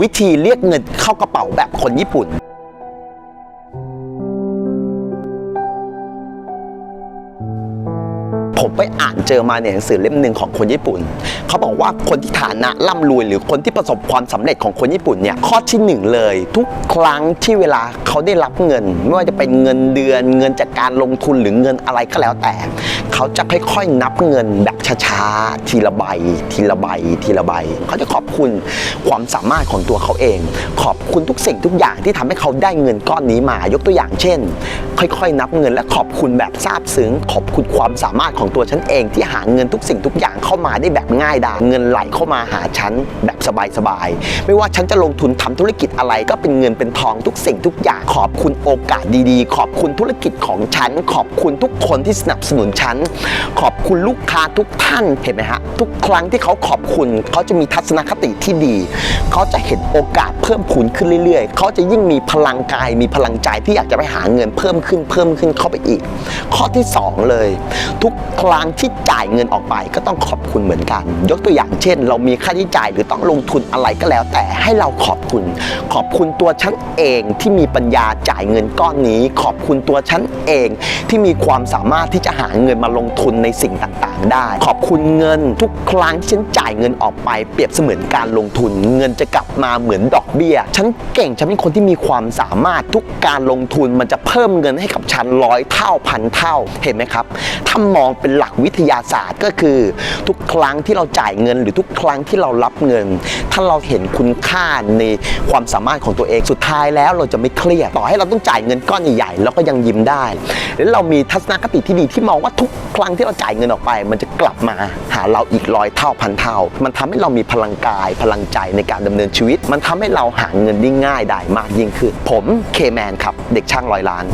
วิธีเรียกเงินเข้ากระเป๋าแบบคนญี่ปุ่น ผมไปอ่านเจอมาในหนังสือเล่มหนึ่งของคนญี่ปุ่น เขาบอกว่าคนที่ฐานะร่ำรวยหรือคนที่ประสบความสำเร็จของคนญี่ปุ่นเนี่ยข้อที่หนึ่งเลย ทุกครั้งที่เวลาเขาได้รับเงิน ไม่ว่าจะเป็นเงินเดือน เงินจากการลงทุนหรือเงินอะไรก็แล้วแต่ เขาจะค่อยๆนับเงินแบบช้าๆทีละใบ ทีละใบ ทีละใบ เขาจะขอบคุณความสามารถของตัวเขาเอง ขอบคุณทุกสิ่งทุกอย่างที่ทำให้เขาได้เงินก้อนนี้มายกตัวอย่างเช่น ค่อยๆ นับเงินและขอบคุณแบบซาบซึ้งขอบคุณความสามารถของตัวฉันเองที่หาเงินทุกสิ่งทุกอย่างเข้ามาได้แบบง่ายดายเงินไหลเข้ามาหาฉันแบบสบายๆไม่ว่าฉันจะลงทุนทำธุรกิจอะไรก็เป็นเงินเป็นทองทุกสิ่งทุกอย่างขอบคุณโอกาสดีๆ ขอบคุณธุรกิจของฉัน ขอบคุณทุกคนที่สนับสนุนฉัน ขอบคุณลูกค้าทุกท่านเห็นไหมฮะทุกครั้งที่เขาขอบคุณเขาจะมีทัศนคติที่ดี เขาจะเห็นโอกาสเพิ่มพูนขึ้นเรื่อยๆ เขาจะยิ่งมีพลังกายมีพลังใจที่อยากจะไปหาเงินเพิ่มขึ้นเพิ่มขึ้นเข้าไปอีก ข้อที่สองเลย ทุกครั้งที่จ่ายเงินออกไปก็ต้องขอบคุณเหมือนกัน ยกตัวอย่างเช่น เรามีค่าใช้จ่ายหรือต้องลงทุนอะไรก็แล้ว แต่ให้เราขอบคุณ ขอบคุณตัวฉันเองที่มีปัญญาจ่ายเงินก้อนนี้ ขอบคุณตัวฉันเองที่มีความสามารถที่จะหาเงินมาลงทุนในสิ่งต่างๆ ได้ ขอบคุณเงินทุกครั้งที่ฉันจ่ายเงินออกไป เปรียบเสมือนการลงทุน เงินจะกลับมาเหมือนดอกเบี้ย ฉันเก่งฉันเป็นคนที่มีความสามารถทุกการลงทุนมันจะเพิ่มเงินให้กับฉันร้อยเท่าพันเท่าเห็นไหมครับถ้ามองเป็นหลักวิทยาศาสตร์ก็คือ ทุกครั้งที่เราจ่ายเงิน หรือทุกครั้งที่เรารับเงิน ถ้าเราเห็นคุณค่าในความสามารถของตัวเองสุดท้ายแล้วเราจะไม่เครียดต่อให้เราต้องจ่ายเงินก้อนใหญ่ๆเราก็ยังยิ้มได้แล้วเรามีทัศนคติที่ดีที่มองว่าทุกครั้งที่เราจ่ายเงินออกไป มันจะกลับมาหาเราอีกร้อยเท่าพันเท่า มันทำให้เรามีพลังกายพลังใจในการดำเนินชีวิต มันทำให้เราหาเงินได้ง่ายได้มากยิ่งขึ้นผมเคแมนครับ เด็กช่างร้อยล้าน